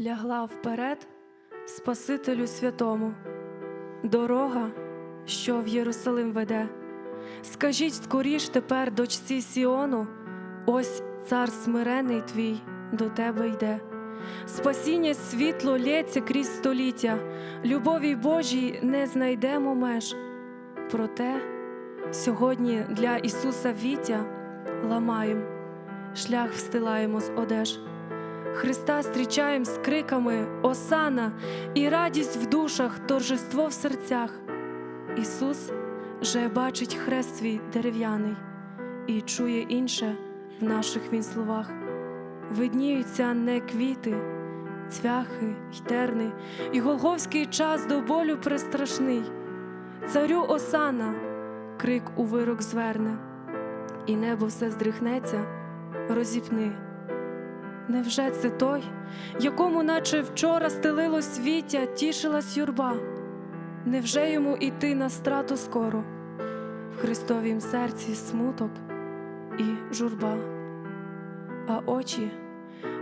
лягла вперед Спасителю святому, дорога, що в Єрусалим веде. Скажіть скоріш тепер дочці Сіону, ось цар смирений твій до тебе йде. Спасіння світло лється крізь століття, любові Божій не знайдемо меж. Проте сьогодні для Ісуса Віття ламаєм, шлях встилаємо з одеж. Христа зустрічаєм з криками Осана і радість в душах, торжество в серцях. Ісус же бачить хрест свій дерев'яний і чує інше в наших він словах. Видніються не квіти, цвяхи й терни, і голговський час до болю пристрашний. Царю Осана крик у вирок зверне, і небо все здрихнеться, розіпни. Невже це той, якому, наче вчора стелило свіття, тішилась юрба? Невже йому іти на страту скоро? В Христовім серці смуток і журба, а очі,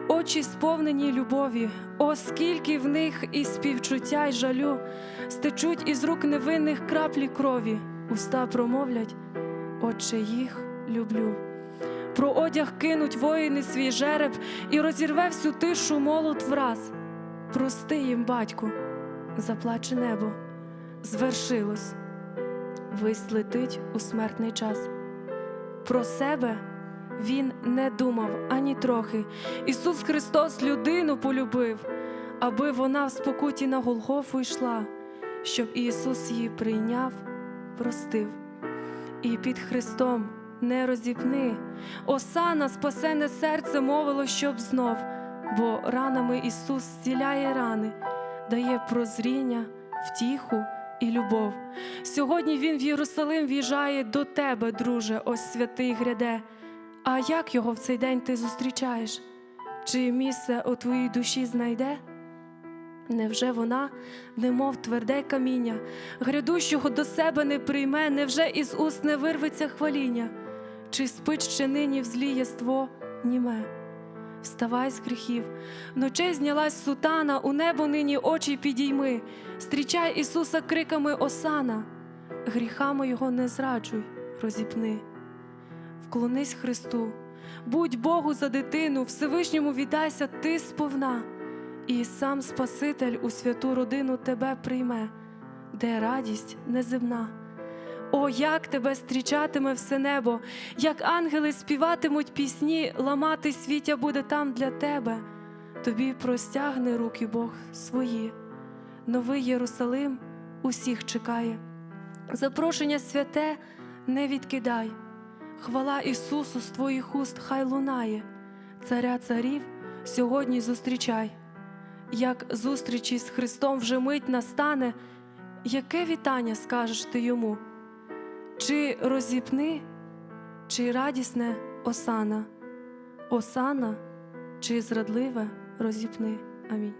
очі сповнені любові, о, скільки в них і співчуття, й жалю, стечуть із рук невинних краплі крові, уста промовлять, Отче їх люблю. Про одяг кинуть воїни свій жереб і розірве всю тишу молот враз. Прости їм, батьку, заплаче небо, звершилось, вись летить у смертний час. Про себе він не думав ані трохи. Ісус Христос людину полюбив, аби вона в спокуті на Голгофу йшла, щоб Ісус її прийняв, простив. І під Христом не розіпни. Осана спасене серце мовило, щоб знов, бо ранами Ісус зціляє рани, дає прозріння, втіху і любов. Сьогодні Він в Єрусалим в'їжджає до тебе, друже, ось святий гряде. А як його в цей день ти зустрічаєш? Чи місце у твоїй душі знайде? Невже вона, немов тверде каміння, грядущого до себе не прийме, невже із уст не вирветься хваління? Чи спить ще нині в злі єство німе? Вставай з гріхів, вночей знялась сутана, у небо нині очі підійми, стрічай Ісуса криками Осана, гріхами Його не зраджуй, розіпни. Вклонись Христу, будь Богу за дитину, Всевишньому віддайся ти сповна, і сам Спаситель у святу родину тебе прийме, де радість неземна. О, як тебе зустрічатиме все небо, як ангели співатимуть пісні, ламати свіття буде там для тебе. Тобі простягне руки Бог свої. Новий Єрусалим усіх чекає. Запрошення святе не відкидай. Хвала Ісусу з твоїх уст хай лунає, Царя царів сьогодні зустрічай. Як зустрічі з Христом вже мить настане, яке вітання скажеш ти йому? Чи розіпни, чи радісне осана, осана, чи зрадливе розіпни. Амінь.